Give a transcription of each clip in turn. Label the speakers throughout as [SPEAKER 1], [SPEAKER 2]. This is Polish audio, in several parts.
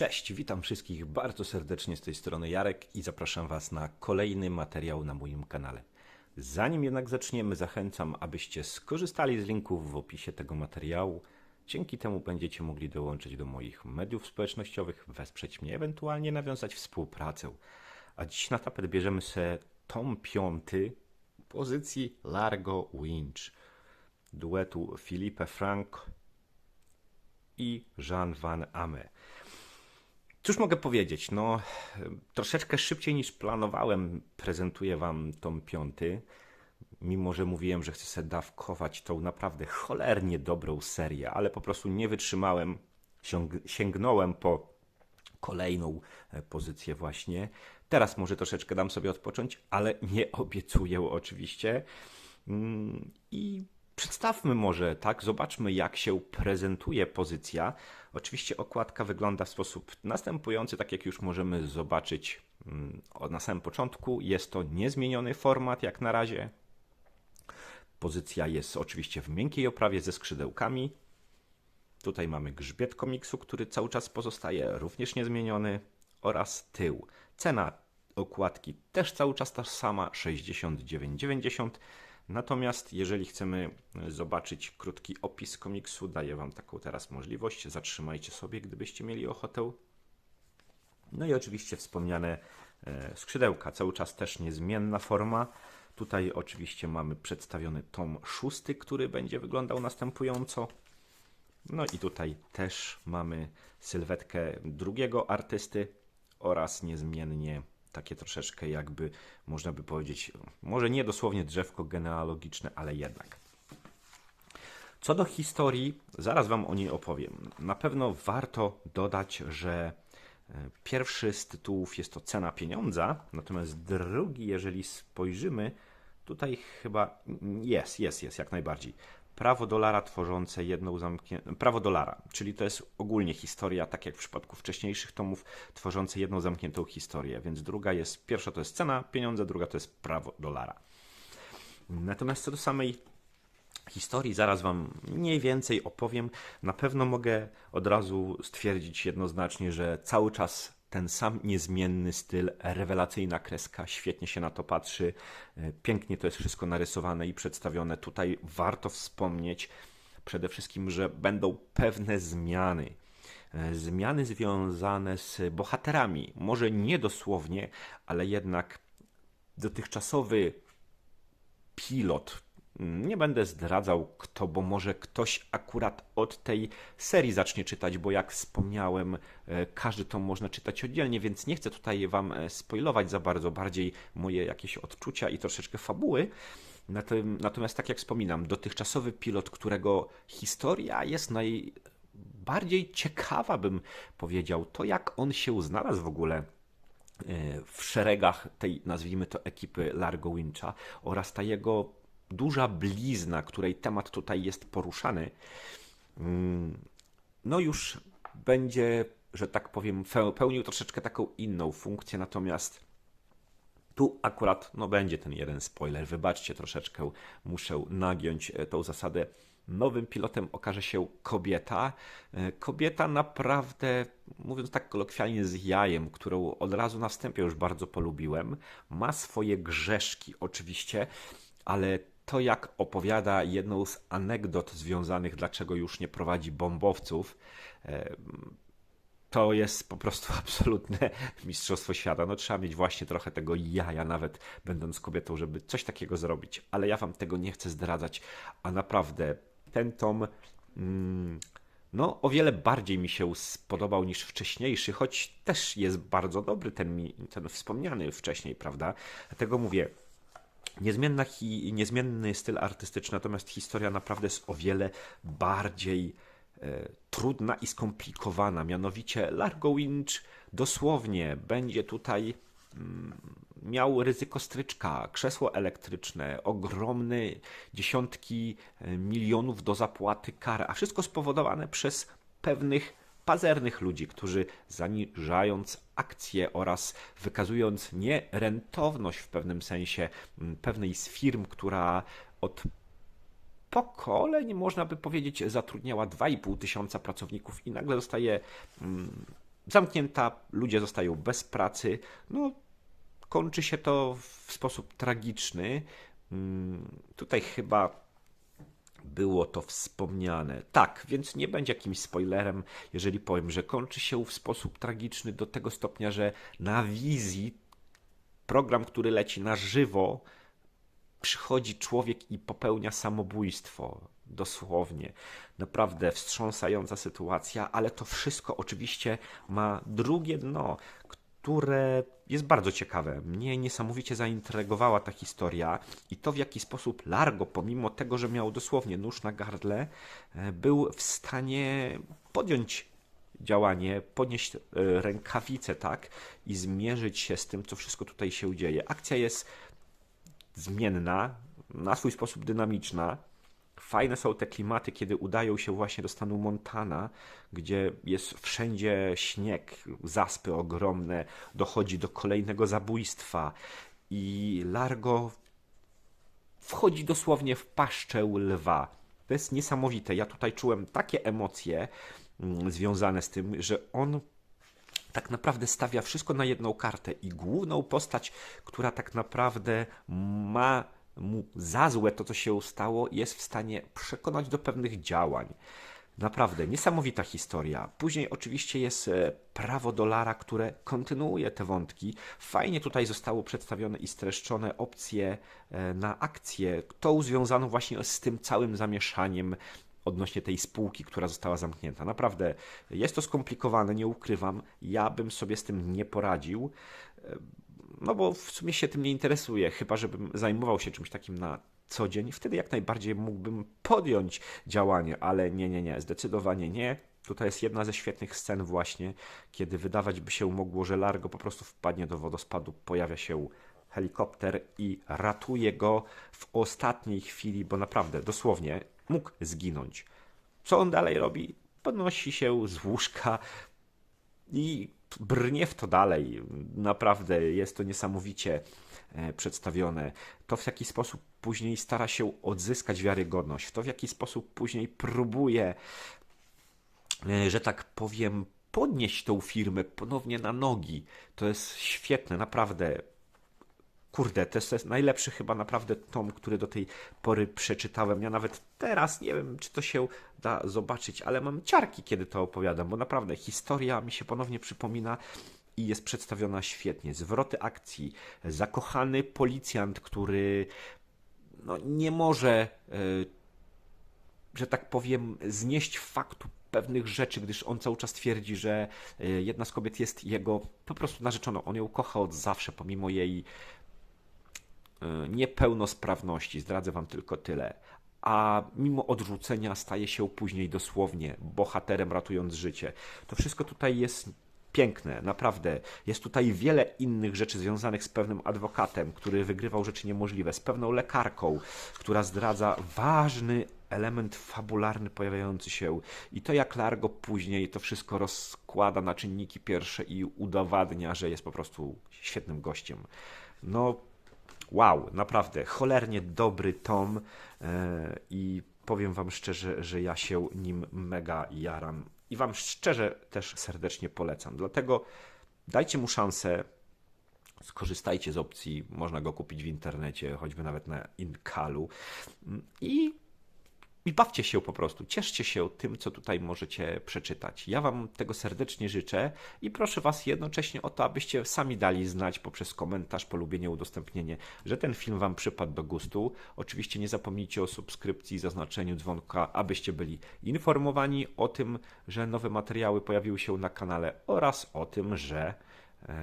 [SPEAKER 1] Cześć, witam wszystkich bardzo serdecznie z tej strony Jarek i zapraszam Was na kolejny materiał na moim kanale. Zanim jednak zaczniemy, zachęcam, abyście skorzystali z linków w opisie tego materiału. Dzięki temu będziecie mogli dołączyć do moich mediów społecznościowych, wesprzeć mnie, ewentualnie nawiązać współpracę. A dziś na tapet bierzemy sobie tom piąty pozycji Largo Winch duetu Philippe Frank i Jean Van Ame. Cóż mogę powiedzieć? No, troszeczkę szybciej niż planowałem prezentuję Wam tom piąty. Mimo, że mówiłem, że chcę sobie dawkować tą naprawdę cholernie dobrą serię, ale po prostu nie wytrzymałem, sięg- sięgnąłem po kolejną e, pozycję właśnie. Teraz może troszeczkę dam sobie odpocząć, ale nie obiecuję oczywiście. Mm, I Przedstawmy może, tak, zobaczmy jak się prezentuje pozycja. Oczywiście okładka wygląda w sposób następujący, tak jak już możemy zobaczyć mm, na samym początku. Jest to niezmieniony format jak na razie. Pozycja jest oczywiście w miękkiej oprawie ze skrzydełkami. Tutaj mamy grzbiet komiksu, który cały czas pozostaje również niezmieniony oraz tył. Cena okładki też cały czas ta sama 69,90 Natomiast jeżeli chcemy zobaczyć krótki opis komiksu, daję Wam taką teraz możliwość. Zatrzymajcie sobie, gdybyście mieli ochotę. No i oczywiście wspomniane e, skrzydełka, cały czas też niezmienna forma. Tutaj oczywiście mamy przedstawiony tom szósty, który będzie wyglądał następująco. No i tutaj też mamy sylwetkę drugiego artysty oraz niezmiennie takie troszeczkę jakby, można by powiedzieć, może nie dosłownie drzewko genealogiczne, ale jednak. Co do historii, zaraz Wam o niej opowiem. Na pewno warto dodać, że e, pierwszy z tytułów jest to Cena Pieniądza, natomiast drugi, jeżeli spojrzymy, tutaj chyba jest, jest, jest, jak najbardziej prawo dolara tworzące jedną zamkniętą. Prawo dolara, czyli to jest ogólnie historia, tak jak w przypadku wcześniejszych tomów, tworzące jedną zamkniętą historię. Więc druga jest, pierwsza to jest cena pieniądza, druga to jest prawo dolara. Natomiast co do samej historii, zaraz Wam mniej więcej opowiem. Na pewno mogę od razu stwierdzić jednoznacznie, że cały czas ten sam niezmienny styl, rewelacyjna kreska, świetnie się na to patrzy, e, pięknie to jest wszystko narysowane i przedstawione. Tutaj warto wspomnieć przede wszystkim, że będą pewne zmiany. E, zmiany związane z bohaterami. Może nie dosłownie, ale jednak dotychczasowy pilot, nie będę zdradzał kto, bo może ktoś akurat od tej serii zacznie czytać, bo jak wspomniałem, e, każdy tom można czytać oddzielnie, więc nie chcę tutaj Wam e, spoilować za bardzo, bardziej moje jakieś odczucia i troszeczkę fabuły. Natomiast, tak jak wspominam, dotychczasowy pilot, którego historia jest najbardziej ciekawa, bym powiedział, to jak on się znalazł w ogóle e, w szeregach tej, nazwijmy to, ekipy Largo Wincha oraz ta jego duża blizna, której temat tutaj jest poruszany, mm, no już będzie, że tak powiem, pełnił troszeczkę taką inną funkcję, natomiast tu akurat no będzie ten jeden spoiler. Wybaczcie troszeczkę, muszę nagiąć e, tą zasadę. Nowym pilotem okaże się kobieta. E, kobieta naprawdę, mówiąc tak kolokwialnie, z jajem, którą od razu na wstępie już bardzo polubiłem. Ma swoje grzeszki oczywiście, ale to, jak opowiada jedną z anegdot związanych, dlaczego już nie prowadzi bombowców, e, to jest po prostu absolutne mistrzostwo świata. No trzeba mieć właśnie trochę tego jaja, nawet będąc kobietą, żeby coś takiego zrobić. Ale ja wam tego nie chcę zdradzać, a naprawdę ten tom. Mm, no, o wiele bardziej mi się spodobał niż wcześniejszy, choć też jest bardzo dobry ten, ten wspomniany wcześniej, prawda? Dlatego mówię, Niezmienna hi, niezmienny styl artystyczny, natomiast historia naprawdę jest o wiele bardziej e, trudna i skomplikowana. Mianowicie Largo Winch dosłownie będzie tutaj mm, miał ryzyko stryczka, krzesło elektryczne, ogromne dziesiątki e, milionów do zapłaty kar, a wszystko spowodowane przez pewnych pazernych ludzi, którzy zaniżając akcje oraz wykazując nierentowność w pewnym sensie mm, pewnej z firm, która od pokoleń, można by powiedzieć, zatrudniała 2,5 tysiąca pracowników i nagle zostaje mm, zamknięta, ludzie zostają bez pracy. No, kończy się to w sposób tragiczny. Mm, tutaj chyba było to wspomniane. Tak, więc nie będzie jakimś spoilerem, jeżeli powiem, że kończy się w sposób tragiczny do tego stopnia, że na wizji program, który leci na żywo, przychodzi człowiek i popełnia samobójstwo. Dosłownie. Naprawdę wstrząsająca sytuacja, ale to wszystko oczywiście ma drugie dno, które jest bardzo ciekawe. Mnie niesamowicie zaintrygowała ta historia i to, w jaki sposób Largo, pomimo tego, że miał dosłownie nóż na gardle, e, był w stanie podjąć działanie, podnieść e, rękawice, tak, i zmierzyć się z tym, co wszystko tutaj się dzieje. Akcja jest zmienna, na swój sposób dynamiczna. Fajne są te klimaty, kiedy udają się właśnie do stanu Montana, gdzie jest wszędzie śnieg, zaspy ogromne, dochodzi do kolejnego zabójstwa i Largo wchodzi dosłownie w paszczę lwa. To jest niesamowite. Ja tutaj czułem takie emocje mm, związane z tym, że on tak naprawdę stawia wszystko na jedną kartę i główną postać, która tak naprawdę ma mu za złe to, co się stało, jest w stanie przekonać do pewnych działań. Naprawdę niesamowita historia. Później oczywiście jest e, prawo dolara, które kontynuuje te wątki. Fajnie tutaj zostało przedstawione i streszczone opcje e, na akcję, tą związaną właśnie z tym całym zamieszaniem odnośnie tej spółki, która została zamknięta. Naprawdę jest to skomplikowane, nie ukrywam. Ja bym sobie z tym nie poradził, e, no bo w sumie się tym nie interesuję, chyba żebym zajmował się czymś takim na co dzień. Wtedy jak najbardziej mógłbym podjąć działanie, ale nie, nie, nie, zdecydowanie nie. Tutaj jest jedna ze świetnych scen właśnie, kiedy wydawać by się mogło, że Largo po prostu wpadnie do wodospadu, pojawia się helikopter i ratuje go w ostatniej chwili, bo naprawdę, dosłownie, mógł zginąć. Co on dalej robi? Podnosi się z łóżka i brnie w to dalej. Naprawdę jest to niesamowicie e, przedstawione. To w jaki sposób później stara się odzyskać wiarygodność, to w jaki sposób później próbuje, e, że tak powiem, podnieść tą firmę ponownie na nogi. To jest świetne, naprawdę. Kurde, to jest najlepszy chyba naprawdę tom, który do tej pory przeczytałem. Ja nawet teraz nie wiem, czy to się da zobaczyć, ale mam ciarki, kiedy to opowiadam, bo naprawdę historia mi się ponownie przypomina i jest przedstawiona świetnie. Zwroty akcji, zakochany policjant, który no, nie może, e, że tak powiem, znieść faktu pewnych rzeczy, gdyż on cały czas twierdzi, że e, jedna z kobiet jest jego po prostu narzeczoną. On ją kocha od zawsze, pomimo jej niepełnosprawności. Zdradzę wam tylko tyle. A mimo odrzucenia staje się później dosłownie bohaterem ratując życie. To wszystko tutaj jest piękne, naprawdę. Jest tutaj wiele innych rzeczy związanych z pewnym adwokatem, który wygrywał rzeczy niemożliwe, z pewną lekarką, która zdradza ważny element fabularny pojawiający się i to jak Largo później to wszystko rozkłada na czynniki pierwsze i udowadnia, że jest po prostu świetnym gościem. No, wow, naprawdę, cholernie dobry tom e, i powiem wam szczerze, że ja się nim mega jaram i Wam szczerze też serdecznie polecam. Dlatego dajcie mu szansę, skorzystajcie z opcji, można go kupić w internecie, choćby nawet na Inkalu i i bawcie się po prostu, cieszcie się tym, co tutaj możecie przeczytać. Ja Wam tego serdecznie życzę i proszę Was jednocześnie o to, abyście sami dali znać poprzez komentarz, polubienie, udostępnienie, że ten film Wam przypadł do gustu. Oczywiście nie zapomnijcie o subskrypcji, zaznaczeniu dzwonka, abyście byli informowani o tym, że nowe materiały pojawiły się na kanale oraz o tym, że. Yy,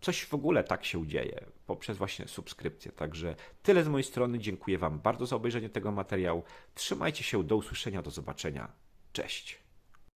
[SPEAKER 1] coś w ogóle tak się dzieje poprzez właśnie subskrypcję. Także tyle z mojej strony. Dziękuję Wam bardzo za obejrzenie tego materiału. Trzymajcie się, do usłyszenia, do zobaczenia. Cześć.